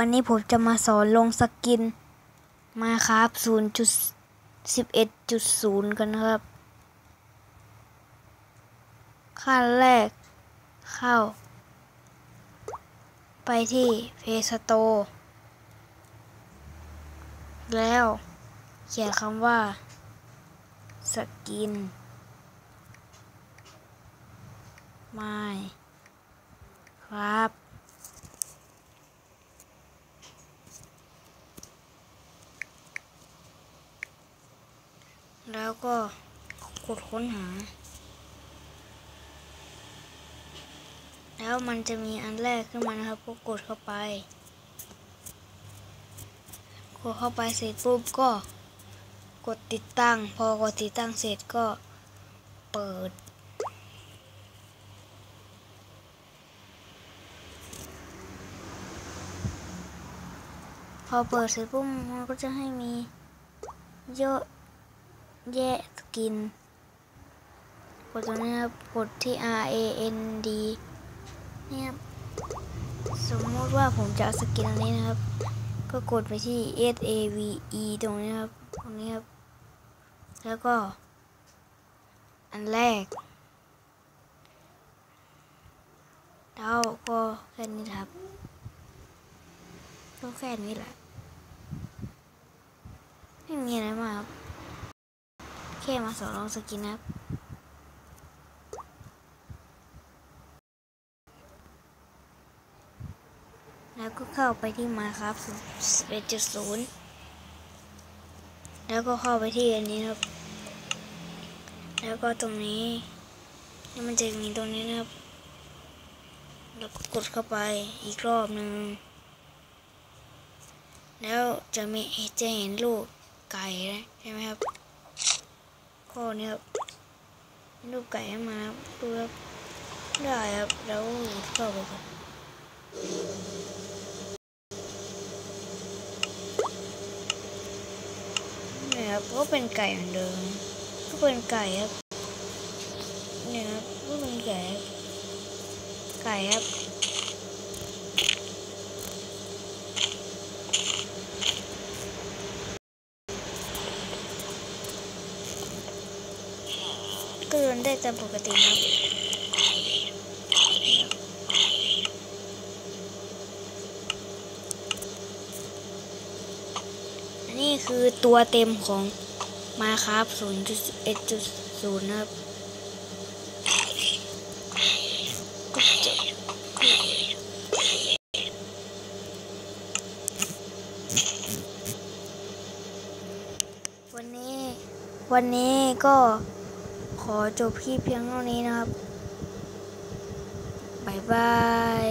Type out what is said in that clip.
วันนี้ผมจะมาสอนลงสกิน มาครับ 0.11.0 กันนะครับ ขั้นแรก เข้า ไปที่เพสโตแล้วเขียนคำว่า สกินไม่ครับ แล้วก็กดค้นหา แล้วมันจะมีอันแรกขึ้นมานะครับ ก็กดเข้าไป กดเข้าไปเสร็จปุ๊บก็กดติดตั้ง พอกดติดตั้งเสร็จก็เปิด พอเปิดเสร็จปุ๊บมันก็จะให้มีเยอะ แยะสกิน กดตรงนี้ครับ กดที่ R A N D เนี่ยครับสมมติว่าผมจะเอาสกินอันนี้นะครับ ก็กดไปที่ S A V E ตรงนี้ครับ ตรงนี้ครับ แล้วก็ อันแรกแล้วก็แค่นี้ครับก็แค่นี้แหละ ไม่มีอะไรมากครับ ค่มาสอนลองสกินนะครับแล้วก็เข้าไปที่มาครับ11.0 แล้วก็เข้าไปที่อันนี้ครับ แล้วก็ตรงนี้นี่มันจะมีตรงนี้นะครับ แล้วก็กดเข้าไปอีกรอบหนึ่ง แล้วจะมีจะเห็นลูกไก่นะใช่ไหมครับ ข้อนี้ครับลูกไก่มาดูครับได้ครับแล้วเข้าไปครับนี่ครับก็เป็นไก่เหมือนเดิมก็เป็นไก่ครับเนี่ยครับก็เป็นไก่ไก่ครับ ก็เดินได้ตามปกติครับนนี้คือตัวเต็มของมาครับ 0.1.0 นะครับวันนี้วันนี้ก็ ขอจบคลิปเพียงเท่านี้นะครับ บ๊ายบาย